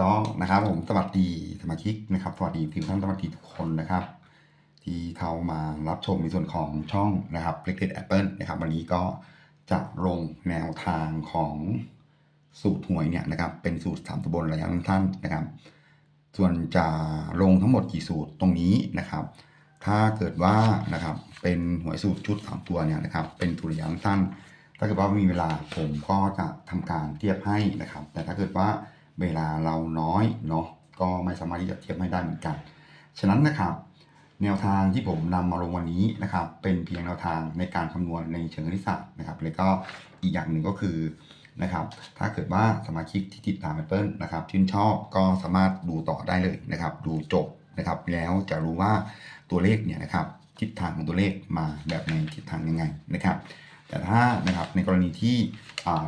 ก็นะครับผมสวัสดีสมาชิกนะครับสวัสดีทีมท่านสวัสดีทุกคนนะครับ ที่เข้ามารับชมในส่วนของช่องนะครับเล็กเด็ดแอปเปิลนะครับ วันนี้ก็จะลงแนวทางของสูตรหวยเนี่ยนะครับ เป็นสูตรสามตัวบนระยะสั้นนะครับ ส่วนจะลงทั้งหมดกี่สูตรตรงนี้นะครับ ถ้าเกิดว่านะครับเป็นหวยสูตรชุดสามตัวเนี่ยนะครับ เป็นสูตรระยะสั้น ถ้าเกิดว่ามีเวลาผมก็จะทำการเทียบให้นะครับ แต่ถ้าเกิดว่า เวลาเราน้อยเนาะก็ไม่สามารถที่จะเทียบให้ได้เหมือนกัน ฉะนั้นนะครับ แนวทางที่ผมนำมาลงวันนี้นะครับ เป็นเพียงแนวทางในการคำนวณในเชิงคณิตศาสตร์นะครับแล้วก็อีกอย่างหนึ่งก็คือนะครับ ถ้าเกิดว่าสมาชิกที่ติดตาม Apple นะครับชื่นชอบก็สามารถดูต่อได้เลยนะครับ ดูจบนะครับ แล้วจะรู้ว่าตัวเลขเนี่ยนะครับทิศทางของตัวเลขมาแบบในทิศทางยังไงนะครับ แต่ถ้านะครับในกรณีที่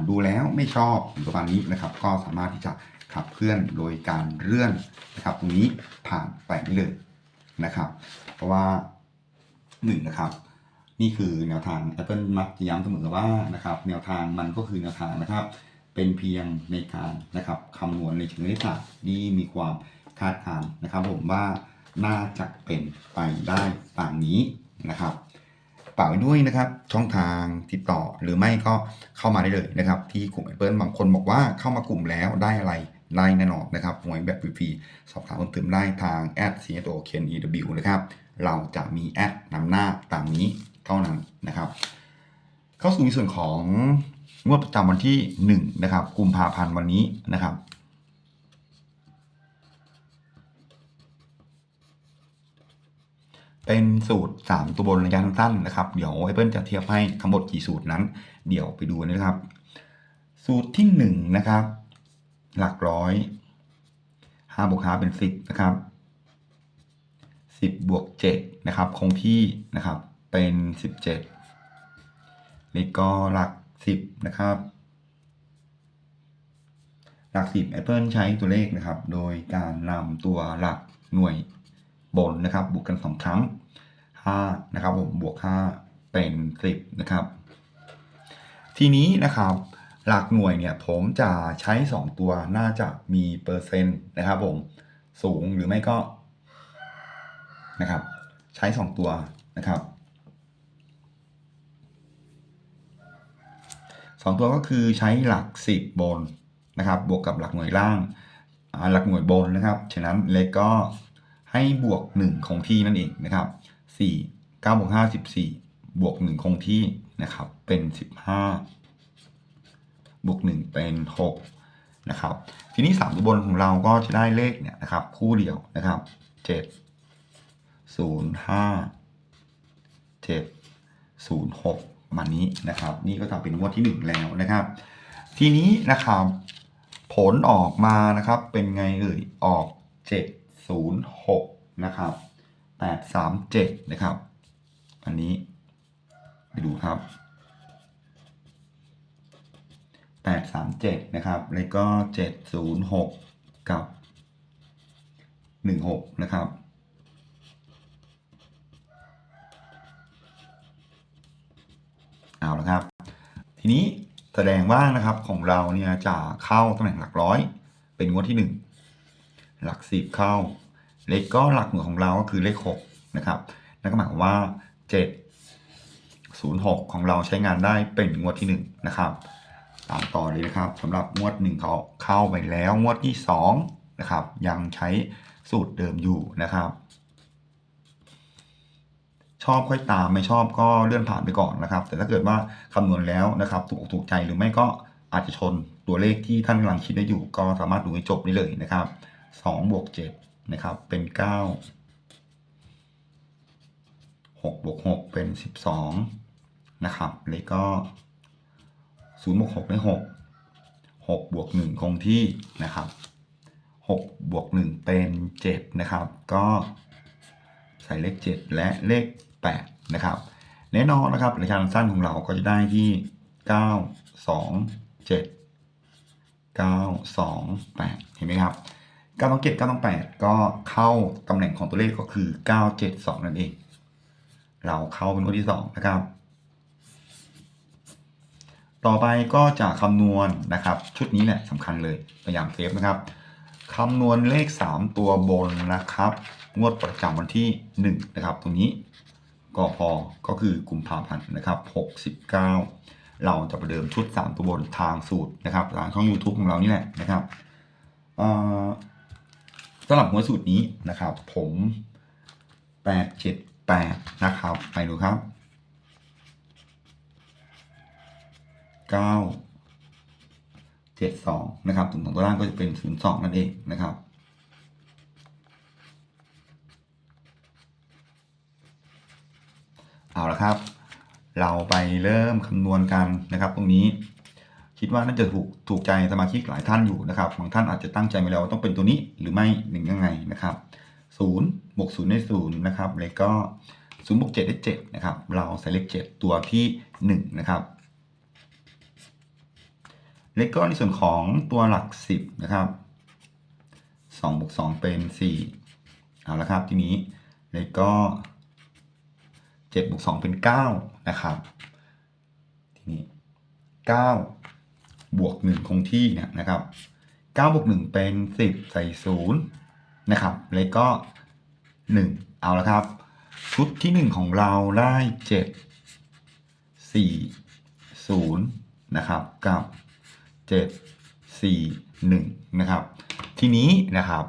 ดูแล้วไม่ชอบประมาณนี้นะครับ ก็สามารถที่จะ ขับเคลื่อนโดยการเลื่อนนะครับตรงนี้ผ่านไปได้เลยนะครับ เพราะว่าหนึ่งนะครับนี่คือแนวทาง Apple มักจะย้ำเสมอว่านะครับแนวทางมันก็คือแนวทางนะครับ เป็นเพียงในการนะครับคำนวณในเชิงคณิตศาสตร์ที่มีความคาดการณ์นะครับ ผมว่าน่าจะเป็นไปได้ตามนี้นะครับฝากไว้ด้วยนะครับ ช่องทางติดต่อหรือไม่ก็เข้ามาได้เลยนะครับ ที่กลุ่ม Apple บางคนบอกว่าเข้ามากลุ่มแล้วได้อะไร ได้แน่นอนนะครับหวยแบบฟรีๆสอบถามเพิ่มเติมได้ทาง c s o k n e w นะครับ เราจะมีแอดนำหน้าตามนี้เท่านั้นนะครับ เข้าสู่ในส่วนของงวดประจำวันที่1นะครับกุมภาพันธ์วันนี้นะครับเป็นสูตร 3 ตัวบนระยะสั้นๆนะครับ เดี๋ยวไอเปิลจะเทียบให้ทั้งหมดกี่สูตรนั้น เดี๋ยวไปดูนะครับ สูตรที่1นะครับ หลักร้อย5บวก5เป็น10นะครับ10บวก7นะครับ คงที่นะครับเป็น17เลขก็หลัก10นะครับ หลัก10 Apple ใช้ตัวเลขนะครับ โดยการนำตัวหลักหน่วยบนนะครับ บวกกัน2ครั้ง5นะครับผมบวก5เป็น10นะครับ ทีนี้นะครับ หลักหน่วยเนี่ยผมจะใช้ 2 ตัวน่าจะมีเปอร์เซ็นต์นะครับผมสูงหรือไม่ก็นะครับใช้ 2 ตัวนะครับสองตัวก็คือใช้หลัก 10 บนนะครับ บวกกับหลักหน่วยล่างหลักหน่วยบนนะครับ ฉะนั้นเลขก็ให้บวก 1 คงที่นั่นเองนะครับ 4 9บวก5 14 บวก 1 คงที่นะครับ เป็น 15 บวก1เป็น6นะครับทีนี้ 3 ตัวบนของเราก็จะได้เลขเนี่ยนะครับคู่เดียวนะครับ 7 0 5 7 0 6ประมาณนี้นะครับ นี่ก็ทำเป็นงวดที่ 1 แล้วนะครับ ทีนี้นะครับผลออกมานะครับเป็นไงเอ่ยออก 706นะครับ837นะครับ อันนี้ไปดูครับ 837 นะครับ แล้วก็ 706 กับ 16 นะครับ เอาละครับ ทีนี้แสดงว่านะครับของเราเนี่ยจะเข้าตำแหน่งหลักร้อย เป็นงวดที่ 1 หลักสิบเข้า เลขก็หลักหน่วยของเราก็คือเลข 6 นะครับ นั่นก็หมายความว่า 7 0 6 ของเราใช้งานได้เป็นงวดที่ 1 นะครับ ตามต่อเลยนะครับสำหรับงวดหนึ่งเขาเข้าไปแล้วงวดที่2นะครับ ยังใช้สูตรเดิมอยู่นะครับ ชอบค่อยตามไม่ชอบก็เลื่อนผ่านไปก่อนนะครับ แต่ถ้าเกิดว่าคำนวณแล้วนะครับถูกถูกใจหรือไม่ก็อาจจะชนตัวเลขที่ท่านกำลังคิดได้อยู่ ก็สามารถดูให้จบได้เลยนะครับ2บวก7นะครับเป็น9 6บวก6เป็น 12 นะครับเลขก็ 0บวก6ได้6 6บวก1คงที่นะครับ6บวก1เป็น 7 นะครับ ก็ใส่เลข 7 และเลข 8 นะครับ แน่นอนนะครับระยะสั้นของเราก็จะได้ที่ 9 2 7 9 2 8 เห็นไหมครับ9ต้อง7 9ต้อง8 ก็เข้าตำแหน่งของตัวเลขก็คือ 9 7 2 นั่นเอง เราเข้าเป็นคนที่ 2 นะครับ ต่อไปก็จะคำนวณนะครับ ชุดนี้แหละสำคัญเลยพยายามเซฟนะครับคำนวณเลข 3 ตัวบนนะครับ งวดประจำวันที่ 1 นะครับ ตรงนี้ก็พอก็คือกุมภาพันธ์นะครับ 69 เราจะประเดิมชุด 3 ตัวบนทางสูตรนะครับทางช่อง YouTube ของเรานี่แหละนะครับสำหรับหัวสูตรนี้นะครับ ผม 878 นะครับ ไปดูครับ 9 72นะครับถึงของตัวล่างก็จะเป็น02นั่นเองนะครับเอาละครับ เราไปเริ่มคำนวณกันนะครับตรงนี้คิดว่าน่าจะถูกถูกใจสมาชิกหลายท่านอยู่นะครับบางท่านอาจจะตั้งใจมาแล้วว่าต้องเป็นตัวนี้หรือไม่หนึ่งยังไงนะครับ0บวก0ได้0นะครับแล้วก็0บวก7ได้7นะครับเราใส่เลข7ตัวที่1นะครับ เลขก็ในส่วนของตัวหลัก 10 นะครับ2บวก2เป็น 4 เอาละครับทีนี้เลขก็7บวก2เป็น 9 นะครับ ทีนี้ 9 บวก 1 คงที่เนี่ยนะครับ9บวก1เป็น 10 ใส่0นะครับเลขก็ 1 เอาละครับ ชุดที่ 1 ของเราได้ 7 4 0 นะครับกับ 7 4 1 นะครับ ทีนี้นะครับ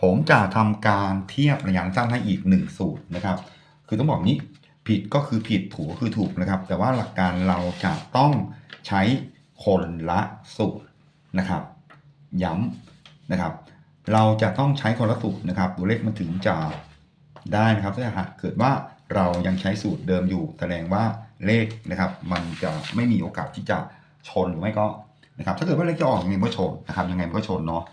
ผมจะทำการเทียบระยะสั้นให้อีก 1 สูตรนะครับ คือต้องบอกนี้ผิดก็คือผิดถูกก็คือถูกนะครับ แต่ว่าหลักการเราจะต้องใช้คนละสูตรนะครับ ย้ำนะครับ เราจะต้องใช้คนละสูตรนะครับ ตัวเลขมันถึงจะได้นะครับถ้าหากเกิดว่าเรายังใช้สูตรเดิมอยู่ แสดงว่าเลขนะครับ มันจะไม่มีโอกาสที่จะชนหรือไม่ก็ นะครับถ้าเกิดว่าเลขจะออกยังไงมันก็ชนนะครับยังไงมันก็ชนเนาะ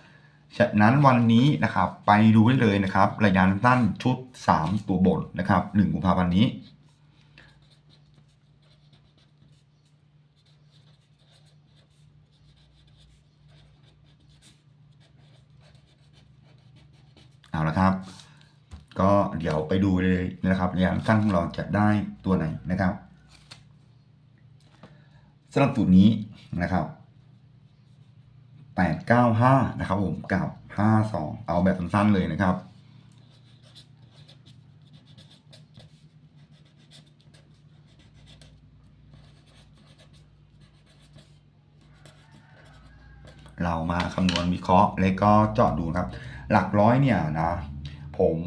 ฉะนั้นวันนี้นะครับไปดูได้เลยนะครับระยะสั้นชุด 3 ตัวบนนะครับ1กุมภาพันธ์นี้เอาละครับ ก็เดี๋ยวไปดูเลยนะครับระยะสั้นของเราจะได้ตัวไหนนะครับสำหรับสูตรนี้นะครับ แปดเก้าห้านะครับผมกับห้าสองเอาแบบสั้นๆเลยนะครับเรามาคำนวณวิเคราะห์แล้วก็เจาะดูครับ หลักร้อยเนี่ยนะ ผม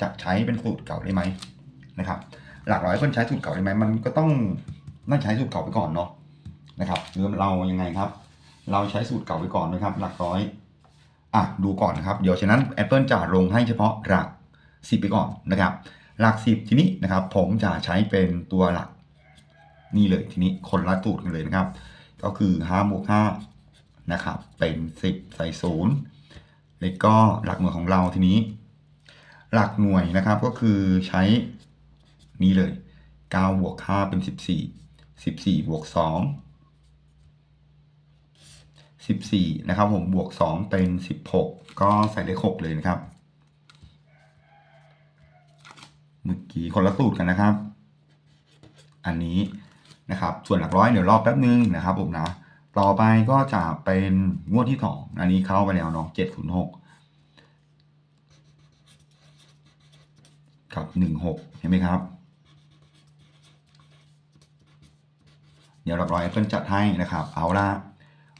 จะใช้เป็นสูตรเก่าได้ไหมนะครับ หลักร้อยคนใช้สูตรเก่าได้ไหมมันก็ต้องน่าใช้สูตรเก่าไปก่อนเนาะนะครับหรือเรายังไงครับ เราใช้สูตรเก่าไปก่อนนะครับ หลักร้อยอะดูก่อนนะครับ เดี๋ยวฉะนั้น Apple จะลงให้เฉพาะหลัก 10 ไปก่อนนะครับ หลัก 10 ทีนี้นะครับ ผมจะใช้เป็นตัวหลัก นี่เลยทีนี้คนละสูตรกันเลยนะครับ ก็คือ5บวก5นะครับ เป็น 10 ใส่0แล้วก็หลักหน่วยของเราทีนี้ หลักหน่วยนะครับก็คือใช้นี่เลย9บวก5เป็น 14 14บวก2 14 นะครับผมบวก 2 เป็น 16 ก็ใส่เลข6เลยนะครับ เมื่อกี้คนละสูตรกันนะครับ อันนี้นะครับ ส่วนหลักร้อยเดี๋ยวรอแป๊บนึงนะครับผมนะ ต่อไปก็จะเป็นงวดที่สองอันนี้เข้าไปแล้วเนาะ706 กับ 16 เห็นไหมครับเดี๋ยวหลักร้อยเพิ่นจัดให้นะครับ เอาละ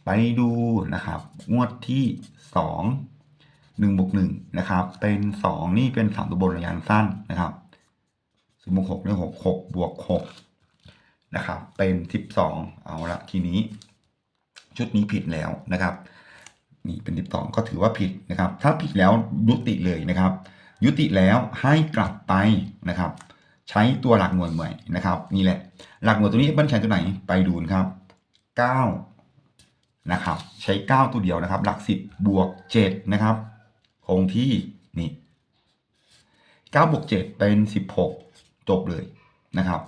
ไปดูนะครับงวดที่สองหนึ่งบวกหนึ่งนะครับ เป็นสองนี่เป็นสามตัวบนระยะสั้นนะครับศูนย์บวกหกได้หกหกบวกหกนะครับ เป็นสิบสองเอาละทีนี้ ชุดนี้ผิดแล้วนะครับ นี่เป็นสิบสองก็ถือว่าผิดนะครับ ถ้าผิดแล้วยุติเลยนะครับ ยุติแล้วให้กลับไปนะครับ ใช้ตัวหลักหน่วยใหม่นะครับ นี่แหละ หลักหน่วยตัวนี้เบิ้ลใช้ตัวไหนไปดูนะครับเก้า นะครับ ใช้ 9 ตัวเดียวนะครับ หลัก 10 บวก 7 นะครับ คงที่นี่9บวก 7 เป็น 16 จบเลยนะครับ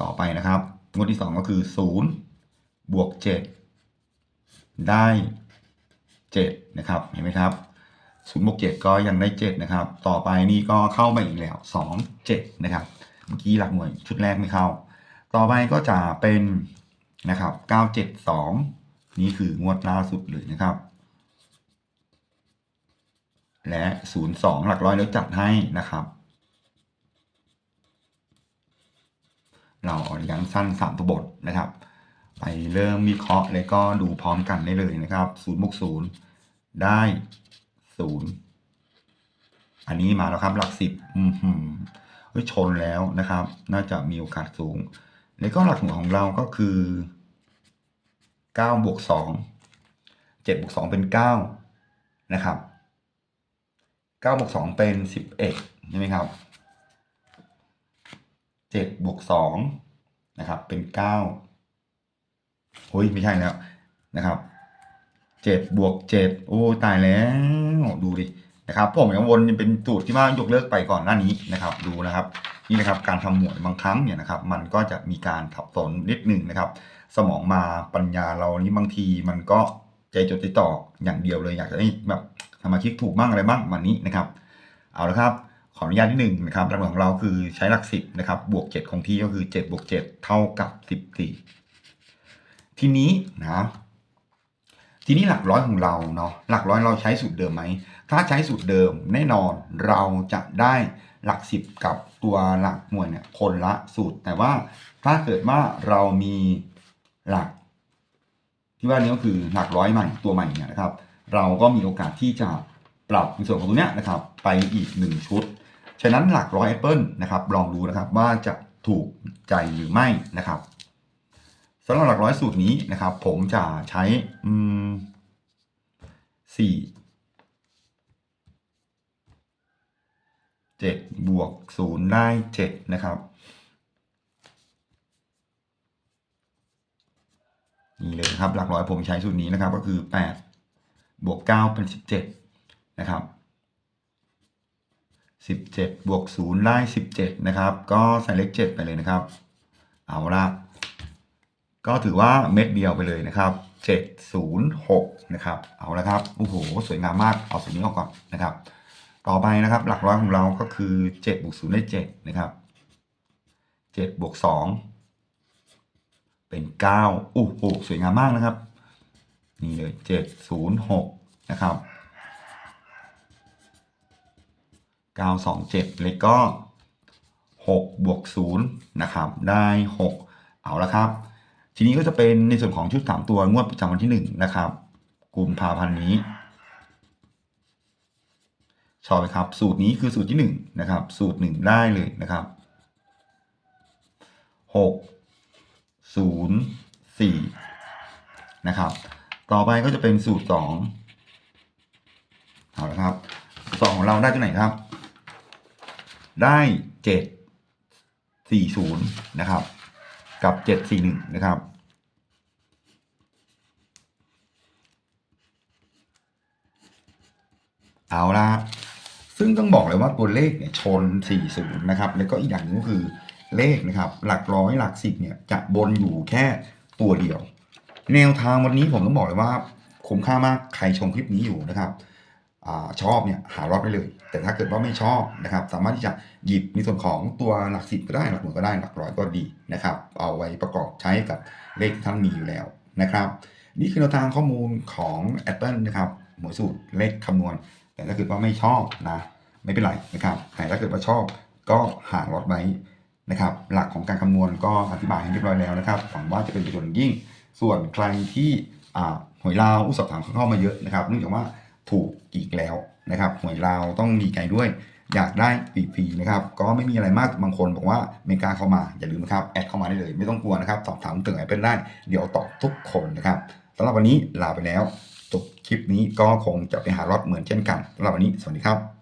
ต่อไปนะครับ งวดที่ 2 ก็คือ 0 บวก 7 ได้ 7 นะครับ เห็นไหมครับ0บวก7ก็ยังได้ 7 นะครับ ต่อไปนี่ก็เข้ามาอีกแล้ว 2 7 นะครับ เมื่อกี้หลักหน่วยชุดแรกไม่เข้า ต่อไปก็จะเป็นนะครับ 972 นี่คืองวดล่าสุดเลยนะครับ และ 02 หลักร้อยแล้วจัดให้นะครับ เราอาระยะสั้น3ตัวบทนะครับ ไปเริ่มวิเคราะห์แล้วก็ดูพร้อมกันได้เลยนะครับ0บวก0ได้ 0 อันนี้มาแล้วครับหลัก 10อืมหืมเฮ้ยชนแล้วนะครับ น่าจะมีโอกาสสูง แล้วก็หลักหน่วยของเราก็คือ 9บวก2 7บวก2เป็น 9 นะครับ9บวก2เป็น 11 ใช่ไหมครับ7บวก2นะครับ เป็น9เฮ้ยไม่ใช่แล้วนะครับ7บวก7โอ้ ตายแล้ว ดูดินะครับผมยังวนเป็นสูตรที่ว่ายกเลิกไปก่อนหน้านี้นะครับ ดูนะครับ นี่นะครับการทำหมวดบางครั้งเนี่ยนะครับ มันก็จะมีการทับสนนิดหนึ่งนะครับ สมองมาปัญญาเรานี้บางทีมันก็ใจจดใจจ่ออย่างเดียวเลยอยากจะให้แบบสมาชิกถูกบ้างอะไรบ้างวันนี้นะครับ เอาละครับขออนุญาตนิดหนึ่งนะครับหลักหน่วยของเราคือใช้หลักสิบนะครับบวกเจ็ดคงที่ก็คือเจ็ดบวกเจ็ดเท่ากับสิบสี่ทีนี้นะทีนี้หลักร้อยของเราเนาะหลักร้อยเราใช้สูตรเดิมไหมถ้าใช้สูตรเดิมแน่นอนเราจะได้หลักสิบกับตัวหลักหน่วยเนี่ยคนละสูตร แต่ว่าถ้าเกิดว่าเรามี หลัก ที่ว่านี้ก็คือหลักร้อยใหม่ตัวใหม่เนี่ยนะครับ เราก็มีโอกาสที่จะปรับในส่วนของตัวเนี้ยนะครับ ไปอีกหนึ่งชุด ฉะนั้นหลักร้อยแอปเปิลนะครับลองดูนะครับว่าจะถูกใจหรือไม่นะครับสำหรับหลักร้อยสูตรนี้นะครับ ผมจะใช้สี่เจ็ดบวกศูนย์ได้เจ็ดนะครับ นี่เลยครับหลักร้อยผมใช้สูตรนี้นะครับ ก็คือแปดบวกเก้าเป็นสิบเจ็ดนะครับสิบเจ็ดบวกศูนย์ได้สิบเจ็ดนะครับ ก็ใส่เลขเจ็ดไปเลยนะครับ เอาละก็ถือว่าเม็ดเดียวไปเลยนะครับเจ็ดศูนย์หกนะครับ เอาละครับโอ้โหสวยงามมากเอาสูตรนี้ออกก่อนนะครับ ต่อไปนะครับหลักร้อยของเราก็คือเจ็ดบวกศูนย์ได้เจ็ดนะครับเจ็ดบวกสอง เป็นเก้าโอ้โหสวยงามมากนะครับ นี่เลยเจ็ดศูนย์หกนะครับเก้าสองเจ็ดเลยก็หกบวกศูนย์นะครับ ได้หกเอาละครับ ทีนี้ก็จะเป็นในส่วนของชุดสามตัวงวดประจำวันที่หนึ่งนะครับกุมภาพันธ์นี้ชอบไหมครับ สูตรนี้คือสูตรที่หนึ่งนะครับ สูตรหนึ่งได้เลยนะครับหก ศูนย์สี่นะครับ ต่อไปก็จะเป็นสูตรสองเอาละครับสองของเราได้ตัวไหนครับ ได้เจ็ดสี่ศูนย์นะครับ กับเจ็ดสี่หนึ่งนะครับเอาละซึ่งต้องบอกเลยว่าตัวเลขเนี่ยชน 40 นะครับ แล้วก็อีกอย่างหนึงก็คือ เลขนะครับ หลักร้อยหลักสิบเนี่ยจะบนอยู่แค่ตัวเดียว แนวทางวันนี้ผมต้องบอกเลยว่าคุ้มค่ามากใครชมคลิปนี้อยู่นะครับอชอบเนี่ยหารอบได้เลย แต่ถ้าเกิดว่าไม่ชอบนะครับ สามารถที่จะหยิบในส่วนของตัวหลักสิบก็ได้หลักหน่วยก็ได้หลักร้อยก็ดีนะครับ เอาไว้ประกอบใช้กับเลขที่ท่านมีอยู่แล้วนะครับ นี่คือแนวทางข้อมูลของ Apple นะครับหมวดสูตรเลขคำนวณ แต่ถ้าเกิดว่าไม่ชอบนะไม่เป็นไรนะครับแต่ถ้าเกิดว่าชอบก็หารถไว้ นะครับ หลักของการคำนวณก็อธิบายให้เรียบร้อยแล้วนะครับหวังว่าจะเป็นประโยชน์ยิ่ง ส่วนใครที่หวยลาวอุตสาหถามเข้ามาเยอะนะครับเนื่องจากว่าถูกอีกแล้วนะครับหวยลาวต้องมีไกลด้วย อยากได้ฟรีๆนะครับก็ไม่มีอะไรมากบางคนบอกว่าไม่กาเข้ามาอย่าลืมนะครับแอดเข้ามาได้เลย ไม่ต้องกลัวนะครับสอบถามถึงไอเป็นได้เดี๋ยวตอบทุกคนนะครับสำหรับวันนี้ลาไปแล้วจบคลิปนี้ก็คงจะไปหารถเหมือนเช่นกันสำหรับวันนี้สวัสดีครับ